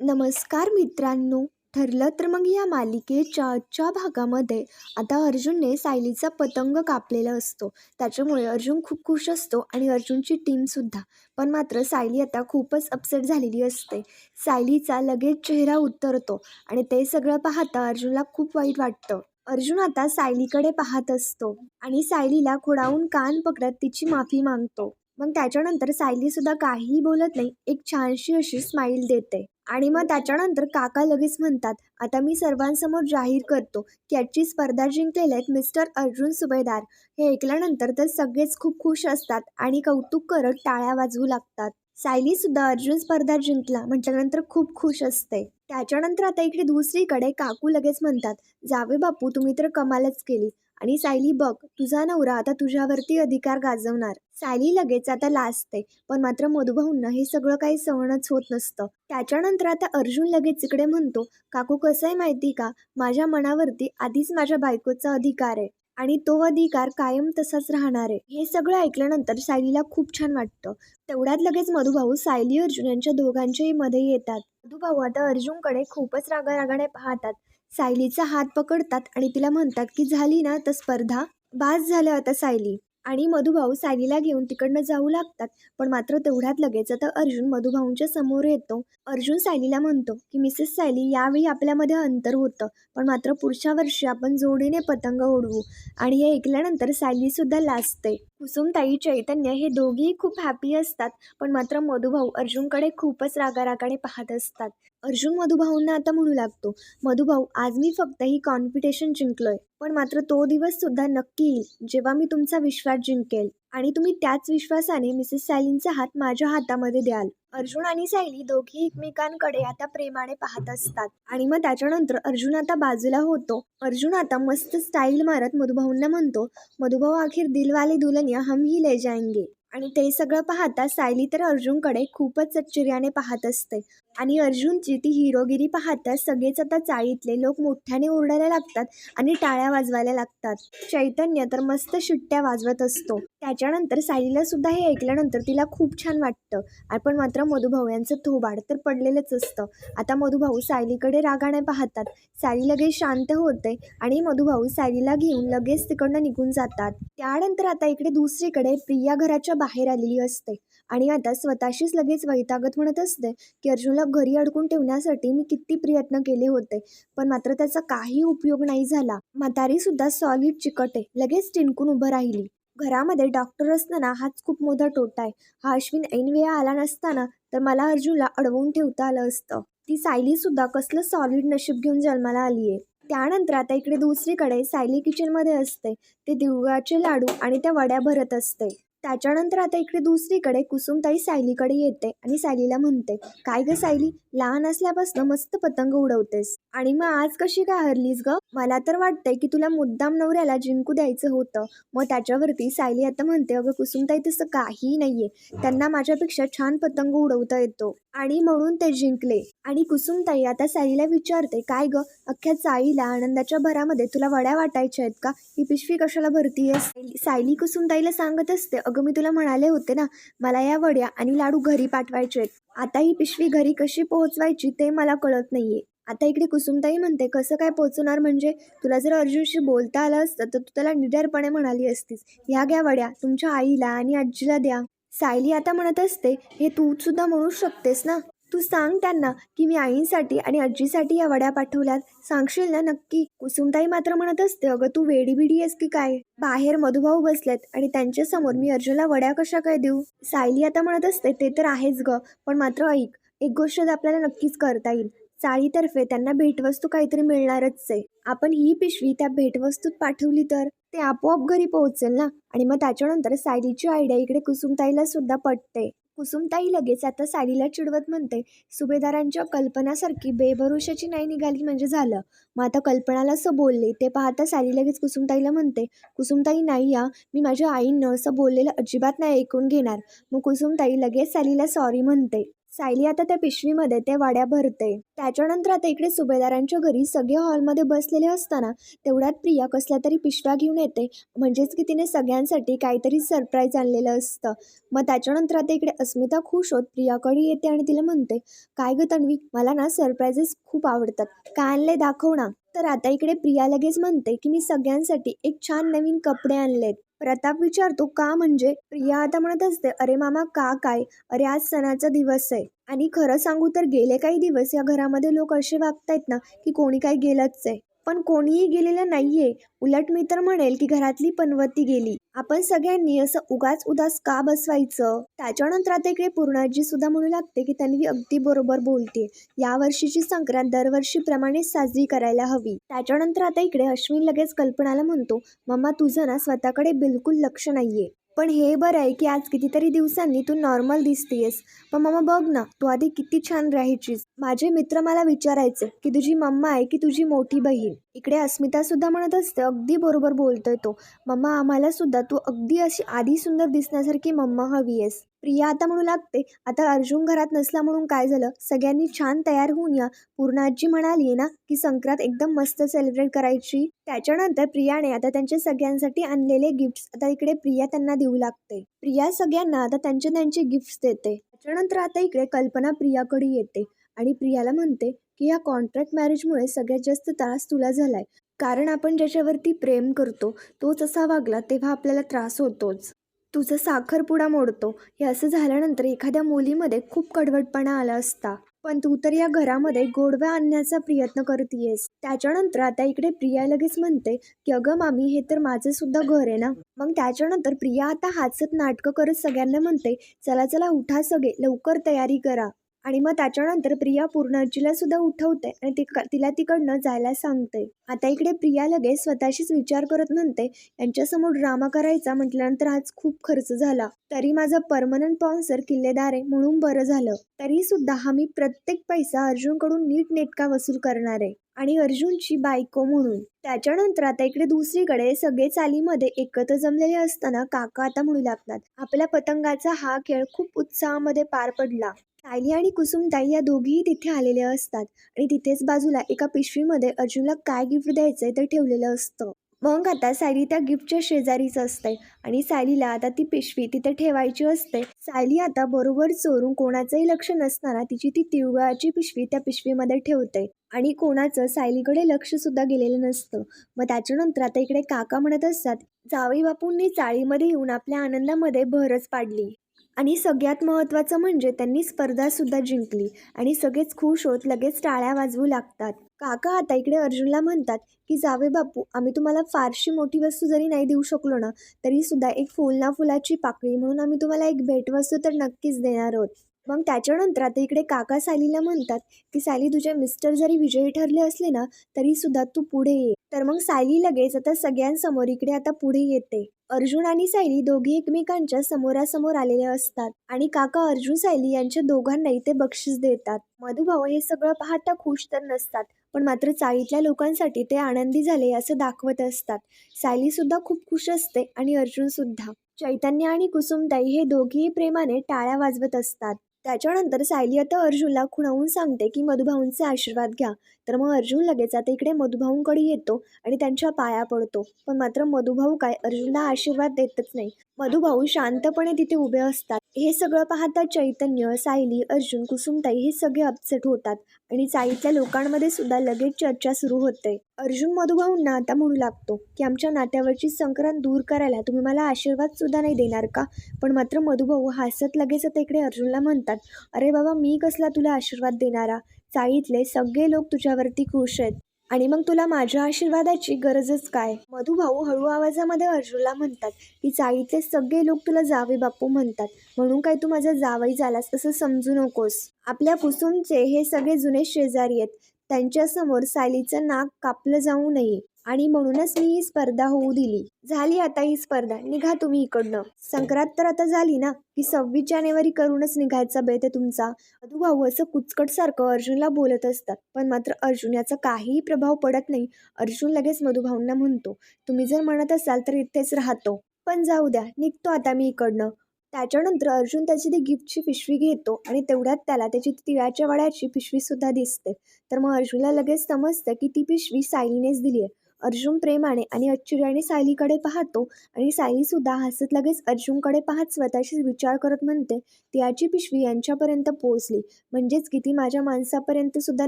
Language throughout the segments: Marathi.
नमस्कार मित्रांनो ठरलं तर मग या मालिकेच्या आजच्या भागामध्ये. आता अर्जुनने सायलीचा पतंग कापलेला असतो. त्याच्यामुळे अर्जुन खूप खुश असतो आणि अर्जुनची टीमसुद्धा पण मात्र सायली आता खूपच अपसेट झालेली असते. सायलीचा लगेच चेहरा उतरतो आणि ते सगळं पाहता अर्जुनला खूप वाईट वाटतं. अर्जुन आता सायलीकडे पाहत असतो आणि सायलीला खोडावून कान पकडत तिची माफी मागतो. मग त्याच्यानंतर सायलीसुद्धा काहीही बोलत नाही एक छानशी अशी स्माईल देते. आणि मग त्याच्यानंतर काका लगेच म्हणतात आता मी सर्वांसमोर जाहीर करतो की आजची स्पर्धा जिंकलेले आहेत मिस्टर अर्जुन सुभेदार. हे ऐकल्यानंतर तर सगळेच खूप खुश असतात आणि कौतुक करत टाळ्या वाजवू लागतात. सायलीसुद्धा अर्जुन स्पर्धा जिंकला म्हटल्यानंतर खूप खुश असते. त्याच्यानंतर आता इकडे दुसरीकडे काकू लगेच म्हणतात जावे बापू तुम्ही तर कमालच केली. आणि सायली बघ तुझा नवरा आता तुझ्यावरती अधिकार गाजवणार. सायली लगेच आता लाजते पण मात्र मधुभाऊंना हे सगळं काही सहनच होत नसतं. त्याच्यानंतर आता अर्जुन लगेच इकडे म्हणतो काकू कसं आहे माहिती का? माझ्या मनावरती आधीच माझ्या बायकोचा अधिकार आहे आणि तो अधिकार कायम तसाच राहणार आहे. हे सगळं ऐकल्यानंतर सायलीला खूप छान वाटतं. तेवढ्यात लगेच मधुभाऊ सायली अर्जुन यांच्या दोघांच्याही मध्ये येतात. मधुभाऊ आता अर्जुनकडे खूपच रागारागाने पाहतात. सायलीचा हात पकडतात आणि तिला म्हणतात की झाली ना तर स्पर्धा? बास झाल्या आता सायली. आणि मधुभाऊ सायलीला घेऊन तिकडनं जाऊ लागतात पण मात्र तेवढ्यात लगेच आता अर्जुन मधुभाऊंच्या समोर येतो. अर्जुन सायलीला म्हणतो की मिसेस सायली यावेळी आपल्यामध्ये अंतर होतं पण मात्र पुढच्या वर्षी आपण जोडीने पतंग उडवू आणि हे ऐकल्यानंतर सायलीसुद्धा लाजते. कुसुमताई चैतन्य हे दोघेही खूप हॅपी असतात पण मात्र मधुभाऊ अर्जुनकडे खूपच रागारागाने पाहत असतात. अर्जुन मधुभाऊंना आता म्हणू लागतो मधुभाऊ आज मी फक्त ही कॉम्पिटिशन जिंकलोय पण मात्र तो दिवस सुद्धा नक्की येईल जेव्हा मी तुमचा विश्वास जिंकेल आणि तुम्ही त्याच विश्वासाने मिसेस सायलींचा हात माझ्या हातामध्ये द्याल. अर्जुन आणि सायली दोघी एकमेकांकडे आता प्रेमाने पाहत असतात आणि मग त्याच्यानंतर अर्जुन आता बाजूला होतो. अर्जुन आता मस्त स्टाईल मारत मधुभाऊंना म्हणतो मधुभाऊ अखेर दिलवाले दुल्हनिया हम ही ले जाएंगे. आणि ते सगळं पाहता सायली तर अर्जुनकडे खूपच आश्चर्याने पाहत असते. आणि अर्जुनची ती हिरोगिरी पाहता सगळेच आता चाळीतले लोक मोठ्याने ओरडायला लागतात आणि टाळ्या वाजवायला लागतात. चैतन्य तर मस्त शिट्ट्या वाजवत असतो. त्याच्यानंतर सायलीला सुद्धा हे ऐकल्यानंतर तिला खूप छान वाटतं. पण मात्र मधुभाऊ यांचं थोबाड तर पडलेलंच असतं. आता मधुभाऊ सायलीकडे रागाने पाहतात. सायली लगेच शांत होते आणि मधुभाऊ सायलीला घेऊन लगेच तिकडनं निघून जातात. त्यानंतर आता इकडे दुसरीकडे प्रिया घराच्या बाहेर आलेली असते आणि आता स्वतःशीच लगेच वैतागत म्हणत असते की अर्जुनला घरी अडकून ठेवण्यासाठी मी किती प्रयत्न केले होते पण मात्र त्याचा काही उपयोग नाही झाला. म्हातारी सुद्धा सॉलिड चिकट आहे. लगेच टिणकून उभं राहिली. घरामध्ये डॉक्टर असताना हाच खूप मोठा तोटा आहे. हा अश्विन ऐन वेळा आला नसताना तर मला अर्जुनला अडवून ठेवता आलं असतं. ती सायली सुद्धा कसलं सॉलिड नशीब घेऊन जन्माला आली आहे. त्यानंतर आता इकडे दुसरीकडे सायली किचनमध्ये असते. ते दिवगाचे लाडू आणि त्या वड्या भरत असते. त्याच्यानंतर आता इकडे दुसरीकडे कुसुमताई सायलीकडे येते आणि सायलीला म्हणते काय ग सायली लहान असल्यापासून मस्त पतंग उडवतेस. आणि मग आज कशी काय हरलीस ग? मला तर वाटतंय की तुला मुद्दाम नवऱ्याला जिंकू द्यायचं होतं. मग त्याच्यावरती सायली आता म्हणते अगं कुसुमताई तसं काही नाहीये. त्यांना माझ्यापेक्षा छान पतंग उडवता येतो. आणि म्हणून ते जिंकले. आणि कुसुमताई आता साईला विचारते काय ग अख्ख्या चाळीला आनंदाच्या भरामध्ये तुला वड्या वाटायच्या आहेत का? ही पिशवी कशाला भरती आहे सायली कुसुमताईला सांगत असते अगं मी तुला म्हणाले होते ना मला या वड्या आणि लाडू घरी पाठवायचे आहेत. आता ही पिशवी घरी कशी पोहोचवायची ते मला कळत नाहीये. आता इकडे कुसुमताई म्हणते कसं काय पोहोचणार म्हणजे? तुला जर अर्जुनशी बोलता आलं असतं तर तू त्याला निडरपणे म्हणाली असतीस. ह्या घ्या वड्या तुमच्या आईला आणि आजीला द्या. सायली आता म्हणत असते हे तू सुद्धा म्हणू शकतेस ना? तू सांग त्यांना की मी आईंसाठी आणि आजीसाठी या वड्या पाठवल्यात. सांगशील ना नक्की? कुसुमताई मात्र म्हणत असते अगं तू वेडी बिडी आहेस की काय? बाहेर मधुभाऊ बसलेत आणि त्यांच्यासमोर मी अर्जुनला वड्या कशा काय देऊ? सायली आता म्हणत असते ते तर आहेच ग पण मात्र ऐक एक गोष्ट आपल्याला नक्कीच करता येईल. चाळीतर्फे त्यांना भेटवस्तू काहीतरी मिळणारच आहे. आपण ही पिशवी त्या भेटवस्तूत पाठवली तर? ते आपोआप घरी पोहोचेल ना? आणि मग त्याच्यानंतर सायलीची आयडिया इकडे कुसुमताईला सुद्धा पटते. कुसुमताई लगेच आता साडीला चिडवत म्हणते सुभेदारांच्या कल्पनासारखी बेभरोशाची नाही निघाली म्हणजे झालं. मग आता कल्पनाला असं बोलले ते पाहता साडी लगेच कुसुमताईला म्हणते कुसुमताई नाही या मी माझ्या आईनं असं बोललेलं अजिबात नाही ऐकून घेणार. मग कुसुमताई लगेच सालीला सॉरी म्हणते. सायली आता त्या पिशवीमध्ये ते वाड्या भरते. त्याच्यानंतर आता इकडे सुभेदारांच्या घरी सगळे हॉलमध्ये बसलेले असताना तेवढ्यात प्रिया कसल्या तरी पिशव्या घेऊन येते. म्हणजेच की तिने सगळ्यांसाठी काहीतरी सरप्राईज आणलेलं असतं. मग त्याच्यानंतर आता इकडे अस्मिता खुश होत प्रियाकडे येते आणि तिला म्हणते काय ग तन्वी मला ना सरप्राईजेस खूप आवडतात. काय आणले दाखव ना. तर आता इकडे प्रिया लगेच म्हणते की मी सगळ्यांसाठी एक छान नवीन कपडे आणलेत. प्रताप विचारतो का म्हणजे प्रिया आता म्हणत असते अरे मामा का काय? अरे आज सणाचा दिवस आहे. आणि खरं सांगू तर गेले काही दिवस या घरामध्ये लोक असे वागतायत ना की कोणी काही गेलंच आहे. पण कोणीही गेलेलं नाहीये. उलट मी तर म्हणेल की घरातली पनवती गेली. आपण सगळ्यांनी असं उगाच उदास का बसवायचं? त्याच्यानंतर आता इकडे पूर्णाजी सुद्धा म्हणू लागते की तन्वी अगदी बरोबर बोलते या वर्षीची संक्रांत दरवर्षीप्रमाणे साजरी करायला हवी. त्याच्यानंतर आता इकडे अश्विन लगेच कल्पनाला म्हणतो मम्मा तुझं ना स्वतःकडे बिलकुल लक्ष नाहीये. पण हे बरं आहे की आज कितीतरी दिवसांनी तू नॉर्मल दिसतेयस. पण मम्मा बघ ना तू आधी किती छान राहायचीस. माझे मित्र मला विचारायचे की तुझी मम्मा आहे की तुझी मोठी बहीण? इकडे अस्मिता सुद्धा म्हणत असते अगदी बरोबर बोलतोय तो. मम्मा आम्हाला सुद्धा तू अगदी अशी आधी सुंदर दिसण्यासारखी मम्मा हवी आहेस प्रिया आता म्हणू लागते आता अर्जुन घरात नसला म्हणून काय झालं? सगळ्यांनी छान तयार होऊन या. पूर्णाजी म्हणाली ना की संक्रांत एकदम मस्त सेलिब्रेट करायची. त्याच्यानंतर प्रियाने आता त्यांच्या सगळ्यांसाठी आणलेले गिफ्ट्स आता इकडे प्रिया त्यांना देऊ लागते. प्रिया सगळ्यांना आता त्यांचे त्यांचे गिफ्ट्स देते. त्याच्यानंतर आता इकडे कल्पना प्रियाकडे येते. आणि प्रियाला म्हणते की या कॉन्ट्रॅक्ट मॅरेजमुळे सगळ्यात जास्त त्रास तुला झालाय. कारण आपण ज्याच्यावरती प्रेम करतो तोच असा वागला तेव्हा आपल्याला त्रास होतोच. तुझं साखरपुडा मोडतो हे असं झाल्यानंतर एखाद्या मुलीमध्ये खूप कडवटपणा आला असता. पण तू तर या घरामध्ये गोडव्या आणण्याचा प्रयत्न करतीयस. त्याच्यानंतर आता इकडे प्रिया लगेच म्हणते की अगं मामी हे तर माझं सुद्धा घर आहे ना? मग त्याच्यानंतर प्रिया आता हातसत नाटकं करत सगळ्यांना म्हणते चला चला उठा सगळे लवकर तयारी करा. आणि मग त्याच्यानंतर प्रिया पूर्ण सुद्धा उठवते आणि ती तिला तिकडनं जायला सांगते. आता इकडे प्रिया लगेच स्वतःशीच विचार करत म्हणते यांच्यासमोर ड्रामा करायचा म्हटल्यानंतर आज खूप खर्च झाला. तरी माझा परमनंट स्पॉन्सर किल्लेदार आहे म्हणून बरं झालं. तरी सुद्धा हा मी प्रत्येक पैसा अर्जुनकडून नीट नेटका वसूल करणार आहे. आणि अर्जुनची बायको म्हणून. त्याच्यानंतर आता इकडे दुसरीकडे सगळे चालीमध्ये एकत्र जमलेले असताना काका आता म्हणू लागतात आपल्या पतंगाचा हा खेळ खूप उत्साहामध्ये पार पडला. सायली आणि कुसुमताई या दोघीही तिथे आलेल्या असतात. आणि तिथेच बाजूला एका पिशवीमध्ये अर्जुनला काय गिफ्ट द्यायचंय ते ठेवलेलं असतं. मग आता सायली त्या गिफ्टच्या शेजारीच असते. आणि सायलीला आता ती पिशवी तिथे ठेवायची असते. सायली आता बरोबर चोरून कोणाचंही लक्ष नसताना तिची ती तिळगुळाची पिशवी त्या पिशवीमध्ये ठेवते. आणि कोणाचं सायलीकडे लक्ष सुद्धा गेलेलं नसतं. मग त्याच्यानंतर आता इकडे काका म्हणत असतात जावई बापूंनी चाळीमध्ये येऊन आपल्या आनंदामध्ये भरच पाडली. आणि सगळ्यात महत्त्वाचं म्हणजे त्यांनी स्पर्धासुद्धा जिंकली आणि सगळेच खुश होत लगेच टाळ्या वाजवू लागतात. काका आता इकडे अर्जुनला म्हणतात की जावे बापू आम्ही तुम्हाला फारशी मोठी वस्तू जरी नाही देऊ शकलो ना तरी सुद्धा एक फुल ना फुलाची पाकळी म्हणून आम्ही तुम्हाला एक भेटवस्तू तर नक्कीच देणार आहोत. मग त्याच्यानंतर आता इकडे काका सालीला म्हणतात की साली तुझे मिस्टर जरी विजयी ठरले असले ना तरी सुद्धा तू पुढे ये. तर मग सायली लगेच आता सगळ्यांसमोर इकडे आता पुढे येते. अर्जुन आणि सायली दोघी एकमेकांच्या समोरासमोर आलेले असतात आणि काका अर्जुन सायली यांच्या दोघांनाही ते बक्षीस देतात. मधुभाव हे सगळं पाहता खुश तर नसतात पण मात्र चाळीतल्या लोकांसाठी ते आनंदी झाले असं दाखवत असतात. सायली सुद्धा खूप खुश असते आणि अर्जुन सुद्धा. चैतन्य आणि कुसुमताई हे दोघेही प्रेमाने टाळ्या वाजवत असतात. त्याच्यानंतर सायली आता अर्जुनला खुणावून सांगते की मधुभाऊंचे आशीर्वाद घ्या. तर मग अर्जुन लगेच आता इकडे मधुभाऊंकडे येतो आणि त्यांच्या पाया पडतो. पण मात्र मधुभाऊ काय अर्जुनला आशीर्वाद देतच नाही. मधुभाऊ शांतपणे तिथे उभे असतात. हे सगळं पाहता चैतन्य सायली अर्जुन कुसुमताई हे सगळे अपसेट होतात आणि चाळीतल्या लोकांमध्ये सुद्धा लगेच चर्चा सुरू होते. अर्जुन मधुभाऊंना आता म्हणू लागतो की आमच्या नात्यावरची संक्रांत दूर करायला तुम्ही मला आशीर्वाद सुद्धा नाही देणार का? पण मात्र मधुभाऊ हसत लगेच आता इकडे अर्जुनला म्हणतात अरे बाबा मी कसला तुला आशीर्वाद देणारा? चाळीतले सगळे लोक तुझ्यावरती खुश आहेत. आणि मग तुला माझ्या आशीर्वादाची गरजच काय? मधुभाऊ हळू आवाजामध्ये अर्जुनला म्हणतात की चाळीतले सगळे लोक तुला जावे बापू म्हणतात. म्हणून काय तू माझा जावई झालास असं समजू नकोस. आपल्या कुसुमचे हे सगळे जुने शेजारी आहेत. त्यांच्यासमोर सायलीचं नाक कापलं जाऊ नये. आणि म्हणूनच मी ही स्पर्धा होऊ दिली. झाली आता ही स्पर्धा. निघा तुम्ही इकडनं. संक्रांत तर आता झाली ना? की सव्वीस जानेवारी करूनच निघायचा बेत आहे तुमचा. मधुभाऊ असं कुचकट सारखं अर्जुनला बोलत असतात. पण मात्र अर्जुन याचा काहीही प्रभाव पडत नाही. अर्जुन लगेच मधुभाऊंना म्हणतो तुम्ही जर म्हणत असाल तर इथेच राहतो. पण जाऊ द्या. निघतो आता मी इकडनं. त्याच्यानंतर अर्जुन त्याची ती गिफ्टची पिशवी घेतो आणि तेवढ्यात त्याला त्याची तिळाच्या वड्याची पिशवीसुद्धा दिसते. तर मग अर्जुनला लगेच समजतं की ती पिशवी सायलीनेच दिली आहे अर्जुन प्रेमाने आणि आश्चर्याने सायलीकडे पाहतो आणि सायलीसुद्धा हसत लगेच अर्जुनकडे पाहत स्वतःशीच विचार करत म्हणते तिळाची पिशवी यांच्यापर्यंत पोहोचली. म्हणजेच की ती माझ्या माणसापर्यंत सुद्धा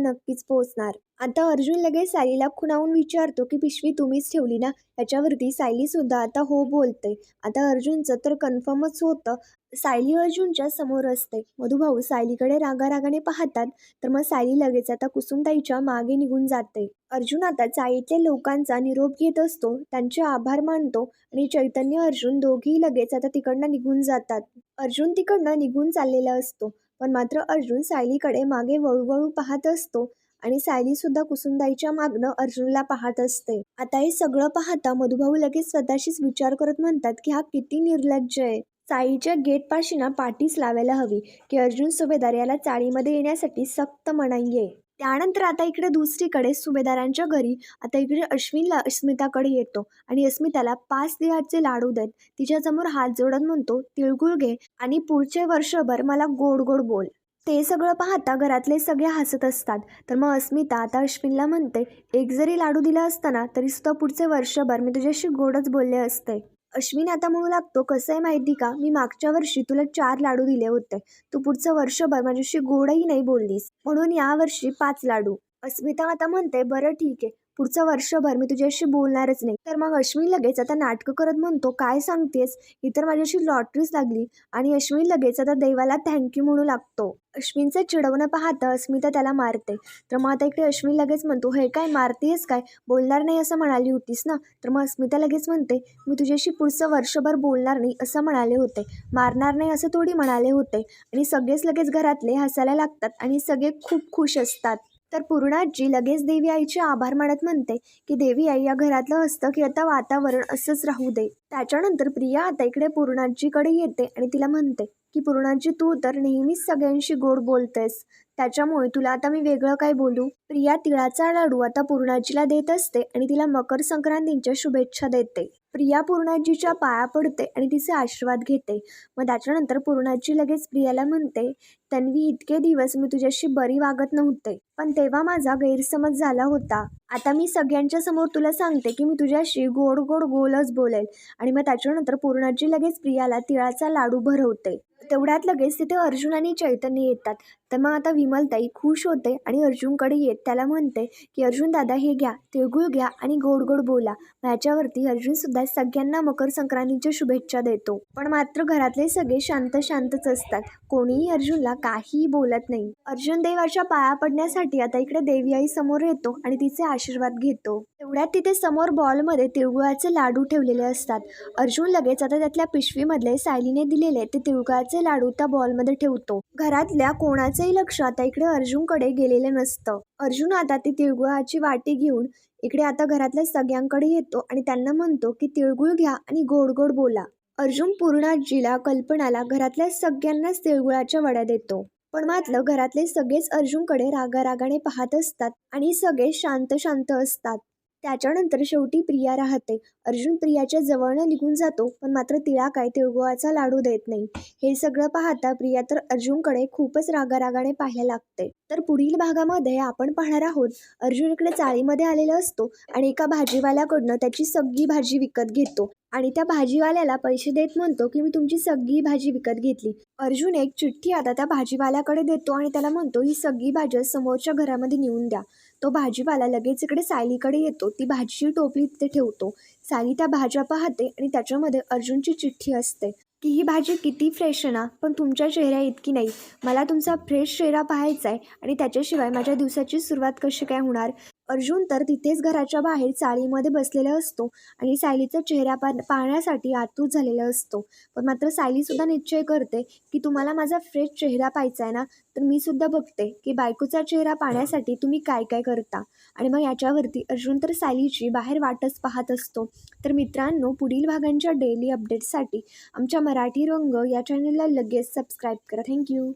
नक्कीच पोहोचणार. आता अर्जुन लगेच सायलीला खुणावून विचारतो की पिशवी तुम्हीच ठेवली ना? याच्यावरती सायलीसुद्धा आता हो बोलते. आता अर्जुनचं तर कन्फर्मच होतं. सायली अर्जुनच्या समोर असते. मधुभाऊ सायलीकडे रागारागाने पाहतात तर मग सायली लगेच आता कुसुमताईच्या मागे निघून जाते. अर्जुन आता चाळीतल्या लोकांचा निरोप घेत असतो त्यांचे आभार मानतो आणि चैतन्य अर्जुन दोघेही लगेच आता तिकडनं निघून जातात. अर्जुन तिकडनं निघून चाललेला असतो पण मात्र अर्जुन सायलीकडे मागे वळूवळू पाहत असतो आणि सायलीसुद्धा कुसुमताईच्या मागणं अर्जुनला पाहत असते. आता हे सगळं पाहता मधुभाऊ लगेच स्वतःशीच विचार करत म्हणतात की हा किती निर्लज्ज आहे. चाळीच्या गेटपाशी ना पाठीच लावायला हवी की अर्जुन सुभेदार याला चाळीमध्ये येण्यासाठी सक्त मनाई आहे. त्यानंतर आता इकडे दुसरीकडे सुभेदारांच्या घरी आता इकडे अश्विनला अस्मिताकडे येतो. आणि अस्मिताला पाच तिळाचे लाडू देत तिच्यासमोर हात जोडत म्हणतो तिळगुळ घे आणि पुढचे वर्षभर मला गोड गोड बोल. ते सगळं पाहता घरातले सगळे हसत असतात. तर मग अस्मिता आता अश्विनला म्हणते एक जरी लाडू दिला असताना तरी सुद्धा पुढचे वर्षभर मी तुझ्याशी गोडच बोलले असते. अश्विन आता म्हणू लागतो कसं आहे माहिती का? मी मागच्या वर्षी तुला चार लाडू दिले होते. तू पुढचं वर्षभर माझ्याशी गोडही नाही बोललीस. म्हणून यावर्षी पाच लाडू. अस्मिता आता म्हणते बरं ठीक आहे. पुढचं वर्षभर मी तुझ्याशी बोलणारच नाही. तर मग अश्विन लगेच आता नाटकं करत म्हणतो काय सांगतेस? ही तर माझ्याशी लॉटरीच लागली. आणि अश्विन लगेच आता देवाला थँक्यू म्हणू लागतो. अश्विनचं चिडवणं पाहता अस्मिता त्याला मारते. तर मग आता इकडे अश्विन लगेच म्हणतो हे काय मारतेस काय? बोलणार नाही असं म्हणाली होतीस ना? तर मग अस्मिता लगेच म्हणते मी तुझ्याशी पुढचं वर्षभर बोलणार नाही असं म्हणाले होते. मारणार नाही असं थोडी म्हणाले होते. आणि सगळेच लगेच घरातले हसायला लागतात आणि सगळे खूप खुश असतात. तर पूर्णाजी लगेच देवी आईचे आभार मानत म्हणते की देवी आई या घरातलं असतं की आता वातावरण असंच राहू दे. त्याच्यानंतर प्रिया आता इकडे पूर्णाजीकडे येते आणि तिला म्हणते की पूर्णाजी तू तर नेहमीच सगळ्यांशी गोड बोलतेस. त्याच्यामुळे तुला आता मी वेगळं काय बोलू? प्रिया तिळाचा लाडू आता पूर्णाजीला देत असते आणि तिला मकर संक्रांतीच्या शुभेच्छा देते. प्रिया पूर्णाजीच्या पाया पडते आणि तिचे आशीर्वाद घेते. मग त्याच्यानंतर पूर्णाजी लगेच प्रियाला म्हणते तन्वी इतके दिवस मी तुझ्याशी बरी वागत नव्हते पण तेव्हा माझा गैरसमज झाला होता. आता मी सगळ्यांच्या समोर तुला सांगते की मी तुझ्याशी गोड गोड गोलच बोलेल. आणि मग त्याच्यानंतर पूर्णाजी लगेच प्रियाला तिळाचा लाडू भरवते. तेवढ्यात लगेच तिथे अर्जुन आणि चैतन्य येतात. तर मग आता विमलताई खुश होते आणि अर्जुनकडे येत त्याला म्हणते की अर्जुन दादा हे घ्या तिळगुळ घ्या आणि गोड गोड बोला. ह्याच्यावरती अर्जुनसुद्धा सगळ्यांना मकर संक्रांतीच्या शुभेच्छा देतो. पण मात्र घरातले सगळे शांत शांतच असतात. कोणीही अर्जुनला काहीही बोलत नाही. अर्जुन देवाच्या पाया पडण्यासाठी आता इकडे देवी आई समोर येतो आणि तिचे आशीर्वाद घेतो. तेवढ्यात तिथे समोर बॉलमध्ये तिळगुळाचे लाडू ठेवलेले असतात. अर्जुन लगेच आता त्यातल्या पिशवीमधले सायलीने दिलेले ते तिळगुळाचे लाडू त्या बॉलमध्ये ठेवतो. घरातल्या कोणाचंही लक्षात आता इकडे अर्जुनकडे गेलेलं नसतं. अर्जुन आता ती तिळगुळाची वाटी घेऊन इकडे आता घरातल्या सगळ्यांकडे येतो आणि त्यांना म्हणतो की तिळगुळ घ्या आणि गोड गोड बोला. अर्जुन पूर्णाजीला कल्पनाला घरातल्या सगळ्यांनाच तिळगुळाच्या वड्या देतो. पण मात्र घरातले सगळेच अर्जुनकडे रागारागाने पाहत असतात आणि सगळे शांत शांत असतात. त्याच्यानंतर शेवटी प्रिया राहते. अर्जुन प्रियाच्या जवळनं निघून जातो पण मात्र तिला काय तिळगुळाचा लाडू देत नाही. हे सगळं पाहता प्रिया तर अर्जुनकडे खूपच रागारागाने पाहायला लागते. तर पुढील भागामध्ये आपण पाहणार आहोत अर्जुन इकडे चाळीमध्ये आलेला असतो आणि एका भाजीवाल्याकडनं त्याची सगळी भाजी विकत घेतो. आणि त्या भाजीवाल्याला पैसे देत म्हणतो की मी तुमची सगळी भाजी विकत घेतली. अर्जुन एक चिठ्ठी आता त्या भाजीवाल्याकडे देतो आणि त्याला म्हणतो ही सगळी भाज्या समोरच्या घरामध्ये नेऊन द्या. तो भाजीवाला लगेच इकडे सायलीकडे येतो. ती भाजीची टोपली तिथे ठेवतो. सायली त्या भाज्या पाहते आणि त्याच्यामध्ये अर्जुनची चिठ्ठी असते. की ही भाजी किती फ्रेश आहे ना? पण तुमच्या चेहऱ्या इतकी नाही. मला तुमचा फ्रेश चेहरा पाहायचा आहे आणि त्याच्याशिवाय माझ्या दिवसाची सुरुवात कशी काय होणार? अर्जुन तर तिथेच घराच्या बाहेर चाळीमध्ये बसलेला असतो आणि सायलीचा चेहरा पा पाहण्यासाठी आतूर झालेला असतो. पण मात्र सायलीसुद्धा निश्चय करते की तुम्हाला माझा फ्रेश चेहरा पाहायचा आहे ना तर मी सुद्धा बघते की बायकोचा चेहरा पाहण्यासाठी तुम्ही काय काय करता. आणि मग याच्यावरती अर्जुन तर सायलीची बाहेर वाटच पाहत असतो. तर मित्रांनो पुढील भागांच्या डेली अपडेट्ससाठी आमच्या मराठी रंग या चॅनलला लगेच सबस्क्राईब करा. थँक्यू